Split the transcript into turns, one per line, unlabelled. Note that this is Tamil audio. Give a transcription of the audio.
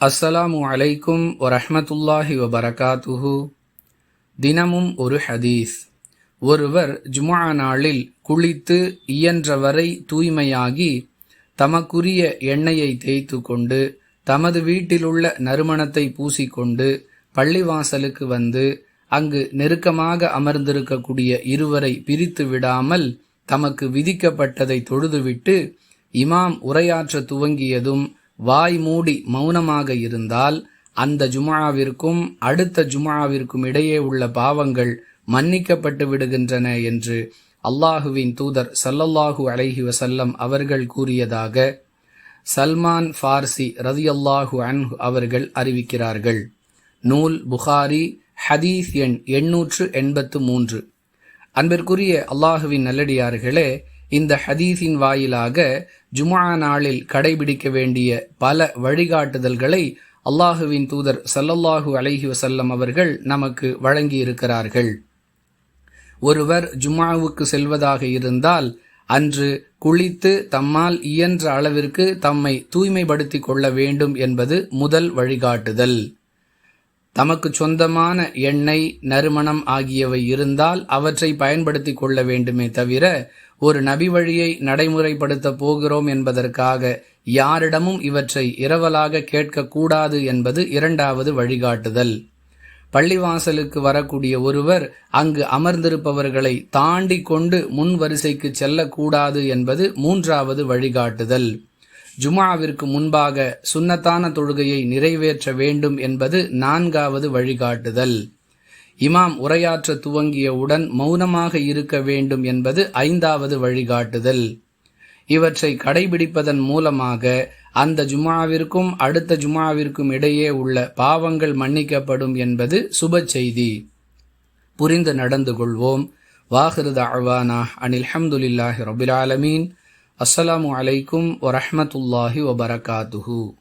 அஸ்ஸலாமு அலைக்கும் வரஹமத்துல்லாஹி வபரகாத்துஹு. தினமும் ஒரு ஹதீஸ். ஒருவர் ஜுமா நாளில் குளித்து இயன்றவரை தூய்மையாகி தமக்குரிய எண்ணெயை தேய்த்து கொண்டு தமது வீட்டிலுள்ள நறுமணத்தை பூசிக்கொண்டு பள்ளிவாசலுக்கு வந்து அங்கு நெருக்கமாக அமர்ந்திருக்கக்கூடிய இருவரை பிரித்து விடாமல் தமக்கு விதிக்கப்பட்டதை தொழுதுவிட்டு இமாம் உரையாற்ற துவங்கியதும் வாய் மூடி மௌனமாக இருந்தால் அந்த ஜுமாவிற்கும் அடுத்த ஜுமாவிற்கும் இடையே உள்ள பாவங்கள் மன்னிக்கப்பட்டு விடுகின்றன என்று அல்லாஹுவின் தூதர் சல்லல்லாஹு அலைஹி வசல்லம் அவர்கள் கூறியதாக சல்மான் ஃபார்சி ரதியல்லாஹு அன்ஹு அவர்கள் அறிவிக்கிறார்கள். நூல் புகாரி ஹதீஸ் எண் எண்ணூற்று எண்பத்து மூன்று. அன்பிற்குரிய அல்லாஹுவின் நல்லடியார்களே இந்த ஹதீஸின் வாயிலாக ஜுமா நாளில் கடைபிடிக்க வேண்டிய பல வழிகாட்டுதல்களை அல்லாஹுவின் தூதர் சல்லல்லாஹு அலஹி வசல்லம் அவர்கள் நமக்கு வழங்கியிருக்கிறார்கள். ஒருவர் ஜுமாவுக்கு செல்வதாக இருந்தால் அன்று குளித்து தம்மால் இயன்ற அளவிற்கு தம்மை தூய்மைப்படுத்திக் கொள்ள வேண்டும் என்பது முதல் வழிகாட்டுதல். தமக்கு சொந்தமான எண்ணெய் நறுமணம் ஆகியவை இருந்தால் அவற்றை பயன்படுத்தி கொள்ள வேண்டுமே தவிர ஒரு நபி வழியை நடைமுறைப்படுத்த போகிறோம் என்பதற்காக யாரிடமும் இவற்றை இரவலாக கேட்கக்கூடாது என்பது இரண்டாவது வழிகாட்டுதல். பள்ளிவாசலுக்கு வரக்கூடிய ஒருவர் அங்கு அமர்ந்திருப்பவர்களை தாண்டி கொண்டு முன் வரிசைக்கு செல்லக்கூடாது என்பது மூன்றாவது வழிகாட்டுதல். ஜுமாவிற்கு முன்பாக சுன்னத்தான தொழுகையை நிறைவேற்ற வேண்டும் என்பது நான்காவது வழிகாட்டுதல். இமாம் உரையாற்ற துவங்கியவுடன் மௌனமாக இருக்க வேண்டும் என்பது ஐந்தாவது வழிகாட்டுதல். இவற்றை கடைபிடிப்பதன் மூலமாக அந்த ஜுமாவிற்கும் அடுத்த ஜுமாவிற்கும் இடையே உள்ள பாவங்கள் மன்னிக்கப்படும் என்பது சுப செய்தி. புரிந்து நடந்து கொள்வோம். வாஹிருத அழ்வானா அனில் ஹம்துலில்லாஹி ரபில் ஆலமீன். அஸ்ஸலாமு அலைக்கும் வரஹமத்துல்லாஹி வபரகாத்துஹூ.